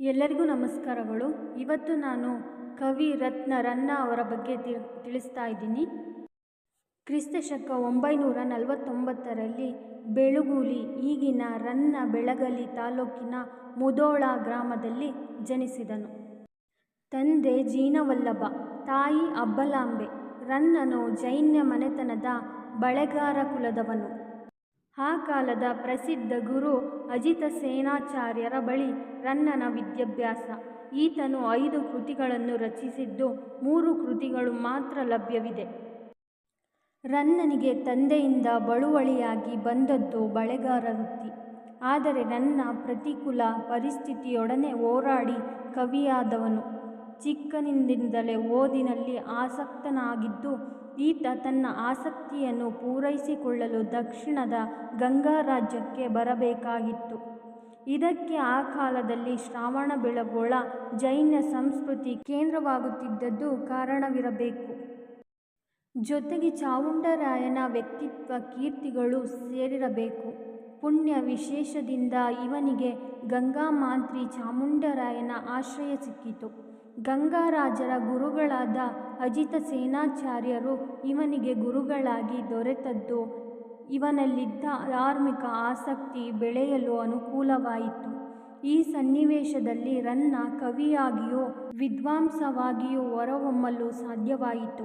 ಎಲ್ಲರಿಗೂ ನಮಸ್ಕಾರಗಳು. ಇವತ್ತು ನಾನು ಕವಿ ರತ್ನ ರನ್ನ ಅವರ ಬಗ್ಗೆ ತಿಳಿಸ್ತಾ ಇದ್ದೀನಿ. ಕ್ರಿಸ್ತ ಶಕ ಒಂಬೈನೂರ ನಲವತ್ತೊಂಬತ್ತರಲ್ಲಿ ಬೆಳುಗೂಲಿ ಈಗಿನ ರನ್ನ ಬೆಳಗಲಿ ತಾಲೂಕಿನ ಮುದೋಳ ಗ್ರಾಮದಲ್ಲಿ ಜನಿಸಿದನು. ತಂದೆ ಜೀನವಲ್ಲಭ, ತಾಯಿ ಅಬ್ಬಲಾಂಬೆ, ರನ್ನನು ಜೈನ ಮನೆತನದ ಬಳೆಗಾರ ಕುಲದವನು. ಆ ಕಾಲದ ಪ್ರಸಿದ್ಧ ಗುರು ಅಜಿತ ಸೇನಾಚಾರ್ಯರ ಬಳಿ ರನ್ನನ ವಿದ್ಯಾಭ್ಯಾಸ. ಈತನು ಐದು ಕೃತಿಗಳನ್ನು ರಚಿಸಿದ್ದು ಮೂರು ಕೃತಿಗಳು ಮಾತ್ರ ಲಭ್ಯವಿದೆ. ರನ್ನನಿಗೆ ತಂದೆಯಿಂದ ಬಳುವಳಿಯಾಗಿ ಬಂದದ್ದು ಬಳೆಗಾರ ವೃತ್ತಿ. ಆದರೆ ನನ್ನ ಪ್ರತಿಕೂಲ ಪರಿಸ್ಥಿತಿಯೊಡನೆ ಹೋರಾಡಿ ಕವಿಯಾದವನು. ಚಿಕ್ಕಂದಿನಿಂದಲೇ ಓದಿನಲ್ಲಿ ಆಸಕ್ತನಾಗಿದ್ದು, ಈತ ತನ್ನ ಆಸಕ್ತಿಯನ್ನು ಪೂರೈಸಿಕೊಳ್ಳಲು ದಕ್ಷಿಣದ ಗಂಗಾ ರಾಜ್ಯಕ್ಕೆ ಬರಬೇಕಾಗಿತ್ತು. ಇದಕ್ಕೆ ಆ ಕಾಲದಲ್ಲಿ ಶ್ರಾವಣಬೆಳಗೊಳ ಜೈನ ಸಂಸ್ಕೃತಿ ಕೇಂದ್ರವಾಗುತ್ತಿದ್ದದ್ದು ಕಾರಣವಿರಬೇಕು. ಜೊತೆಗೆ ಚಾವುಂಡರಾಯನ ವ್ಯಕ್ತಿತ್ವ ಕೀರ್ತಿಗಳು ಸೇರಿರಬೇಕು. ಪುಣ್ಯ ವಿಶೇಷದಿಂದ ಇವನಿಗೆ ಗಂಗಾ ಮಾಂತ್ರಿ ಚಾಮುಂಡರಾಯನ ಆಶ್ರಯ ಸಿಕ್ಕಿತು. ಗಂಗಾರಾಜರ ಗುರುಗಳಾದ ಅಜಿತ ಸೇನಾಚಾರ್ಯರು ಇವನಿಗೆ ಗುರುಗಳಾಗಿ ದೊರೆತದ್ದು. ಇವನಲ್ಲಿದ್ದ ಧಾರ್ಮಿಕ ಆಸಕ್ತಿ ಬೆಳೆಯಲು ಅನುಕೂಲವಾಯಿತು. ಈ ಸನ್ನಿವೇಶದಲ್ಲಿ ರನ್ನ ಕವಿಯಾಗಿಯೂ, ವಿದ್ವಾಂಸವಾಗಿಯೂ ಹೊರಹೊಮ್ಮಲು ಸಾಧ್ಯವಾಯಿತು.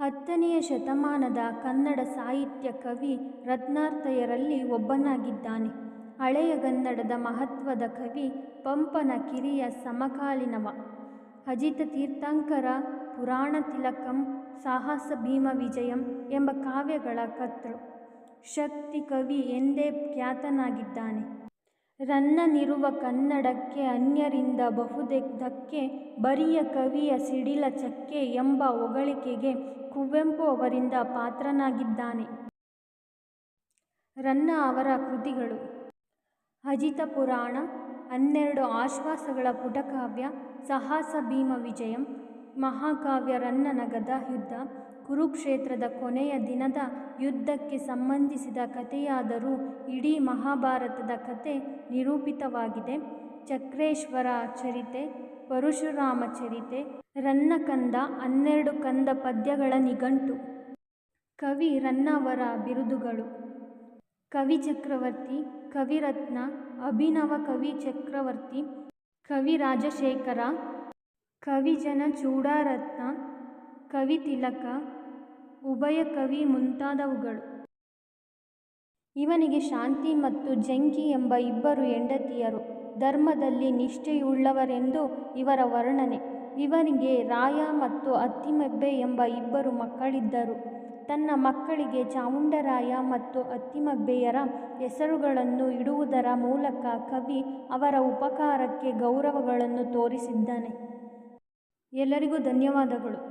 ಹತ್ತನೆಯ ಶತಮಾನದ ಕನ್ನಡ ಸಾಹಿತ್ಯ ಕವಿ ರತ್ನಾರ್ಥಯರಲ್ಲಿ ಒಬ್ಬನಾಗಿದ್ದಾನೆ. ಹಳೆಯಗನ್ನಡದ ಮಹತ್ವದ ಕವಿ ಪಂಪನ ಕಿರಿಯ ಸಮಕಾಲೀನವ. ಅಜಿತ ತೀರ್ಥಂಕರ ಪುರಾಣ ತಿಲಕಂ ಸಾಹಸ ಭೀಮ ವಿಜಯಂ ಎಂಬ ಕಾವ್ಯಗಳ ಕರ್ತೃ. ಶಕ್ತಿ ಕವಿ ಎಂದೇ ಖ್ಯಾತನಾಗಿದ್ದಾನೆ. ರನ್ನನಿರುವ ಕನ್ನಡಕ್ಕೆ ಅನ್ಯರಿಂದ ಬಹುದಕ್ಕೆ ಬರಿಯ ಕವಿಯ ಸಿಡಿಲ ಚಕ್ಕೆ ಎಂಬ ಹೊಗಳಿಕೆಗೆ ಕುವೆಂಪು ಅವರಿಂದ ಪಾತ್ರನಾಗಿದ್ದಾನೆ. ರನ್ನ ಅವರ ಕೃತಿಗಳು ಅಜಿತ ಪುರಾಣ ಹನ್ನೆರಡು ಆಶ್ವಾಸಗಳ ಪುಟಕಾವ್ಯ ಸಾಹಸ ಭೀಮ ವಿಜಯಂ, ಮಹಾಕಾವ್ಯ ರನ್ನನ ಗದಾ ಯುದ್ಧ, ಕುರುಕ್ಷೇತ್ರದ ಕೊನೆಯ ದಿನದ ಯುದ್ಧಕ್ಕೆ ಸಂಬಂಧಿಸಿದ ಕಥೆಯಾದರೂ ಇಡೀ ಮಹಾಭಾರತದ ಕಥೆ ನಿರೂಪಿತವಾಗಿದೆ. ಚಕ್ರೇಶ್ವರ ಚರಿತೆ, ಪರಶುರಾಮ ಚರಿತೆ ರನ್ನ ಕಂದ ಹನ್ನೆರಡು ಕಂದ ಪದ್ಯಗಳ ನಿಘಂಟು. ಕವಿ ರನ್ನವರ ಬಿರುದುಗಳು. ಕವಿ ಚಕ್ರವರ್ತಿ ಕವಿರತ್ನ ಅಭಿನವ ಕವಿ ಚಕ್ರವರ್ತಿ, ಕವಿ ರಾಜಶೇಖರ ಕವಿಜನ ಚೂಡಾರತ್ನ, ಕವಿ ತಿಲಕ, ಉಭಯ ಕವಿ ಮುಂತಾದವುಗಳು. ಇವನಿಗೆ ಶಾಂತಿ ಮತ್ತು ಜಂಕಿ ಎಂಬ ಇಬ್ಬರು ಹೆಂಡತಿಯರು. ಧರ್ಮದಲ್ಲಿ ನಿಷ್ಠೆಯುಳ್ಳವರೆಂದು ಇವರ ವರ್ಣನೆ. ಇವನಿಗೆ ರಾಯ ಮತ್ತು ಅತ್ತಿಮಬ್ಬೆ ಎಂಬ ಇಬ್ಬರು ಮಕ್ಕಳಿದ್ದರು. ತನ್ನ ಮಕ್ಕಳಿಗೆ ಚಾಮುಂಡರಾಯ ಮತ್ತು ಅತ್ತಿಮಬ್ಬೆಯರ ಹೆಸರುಗಳನ್ನು ಇಡುವುದರ ಮೂಲಕ ಕವಿ ಅವರ ಉಪಕಾರಕ್ಕೆ ಗೌರವಗಳನ್ನು ತೋರಿಸಿದ್ದಾನೆ. ಎಲ್ಲರಿಗೂ ಧನ್ಯವಾದಗಳು.